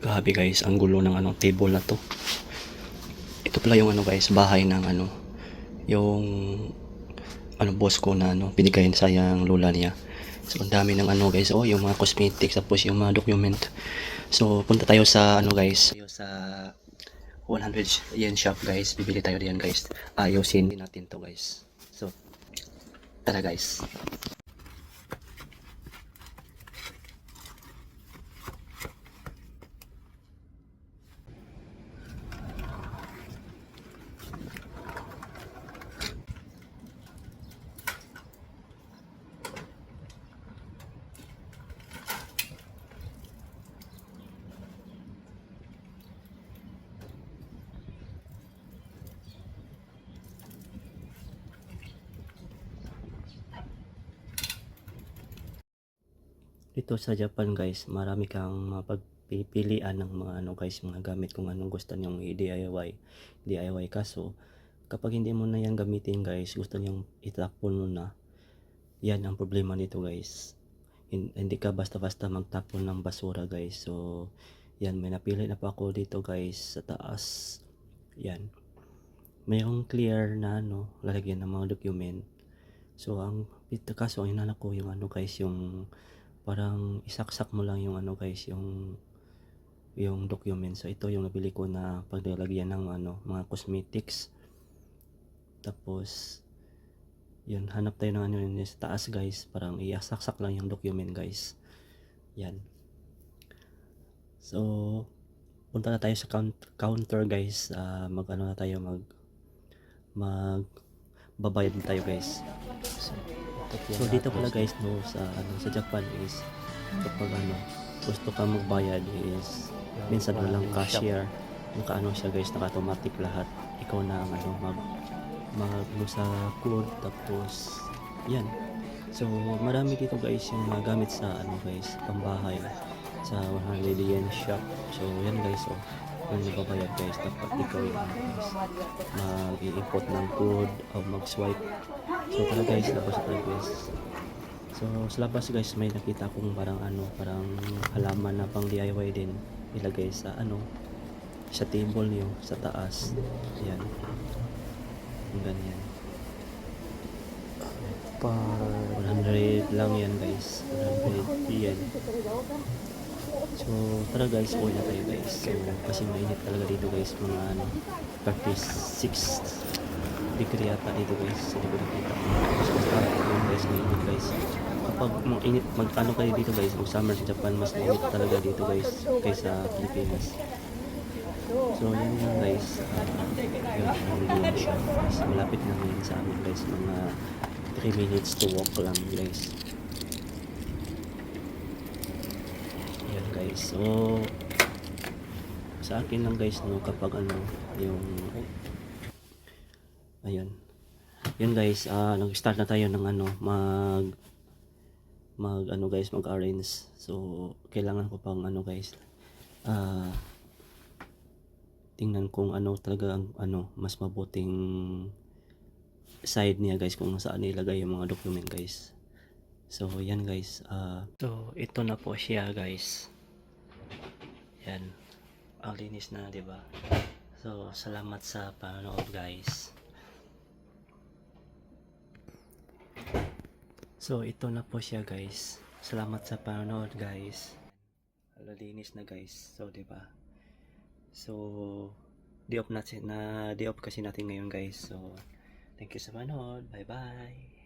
Grabe guys, ang gulo ng ano, table na to. Ito pala yung ano guys, bahay ng ano, yung ano boss ko na ano, binigay sa yung lola niya. So ang dami ng ano guys, oh yung mga cosmetics tapos yung mga document. So punta tayo sa ano guys, tayo sa 100 yen shop guys. Bibili tayo diyan guys. Ayusin natin to guys. So tara guys. Dito sa Japan guys, marami kang mapagpipilian ng mga ano guys, mga gamit kung anong gusto niyong i-DIY. DIY kaso, kapag hindi mo na yan gamitin guys, gusto niyong itapon mo na, yan ang problema nito guys. Hin- Hindi ka basta-basta magtapon ng basura guys. So, yan, may napili na pa ako dito guys sa taas. Yan. Mayroong clear na ano, lalagyan ng mga document. So, ang kaso, ang inanap ko yung ano guys, yung parang isaksak mo lang yung ano guys, yung yung document. So, ito yung nabili ko na paglalagyan ng ano, mga cosmetics. Tapos, yun, hanap tayo ng ano yun sa taas guys. Parang iasaksak lang yung document guys. Yan. So, punta na tayo sa count- counter guys. Ah, mag ano na tayo, mag mag babayad tayo guys. So, so dito pala guys no sa ano sa Japan is kapag ano gusto ka magbayad is minsan na lang cashier. Naka ano siya guys naka automatic lahat. Ikaw na ang ano mag mag ano sa code tapos yan. So marami dito guys yung mga gamit sa ano guys pambahay sa 100 yen shop. So yan guys oh. Kung nagbabayad guys dapat ikaw yung ano, guys mag-i-input ng code o mag-swipe so tara guys labas tayo guys. So sa labas guys may nakita akong parang ano parang halaman na pang DIY din ilagay sa ano sa table niyo sa taas. Yan ang ganyan. Pa 100 lang yan guys. 100 yen so tara guys uwi na tayo guys. So kasi mainit talaga dito guys mga ano 36 degree yata dito guys. Sa likod nakita. Ko so start yun guys mainit guys. Kapag mga init mag ano kayo dito guys mag summer sa Japan mas mainit talaga dito guys kaysa Pilipinas. So yan lang guys. Ang siya guys malapit na ngayon sa amin guys. Mga 3 minutes to walk lang guys. Yan guys. So sa akin lang guys no kapag ano yung ayun. Yun guys ah nag-start na tayo ng ano mag mag ano guys mag arrange so kailangan ko pang ano guys ah tingnan kung ano talaga ang ano mas mabuting side niya guys kung saan nilagay yung mga document guys. So yan guys ah. So ito na po siya guys. Yan. Ang linis na di ba? So salamat sa panonood guys so ito na po siya guys. Salamat sa panonood guys. Hala, linis na guys. So di ba? So di off natin na di off kasi natin ngayon guys. So Thank you sa manood. Bye-bye.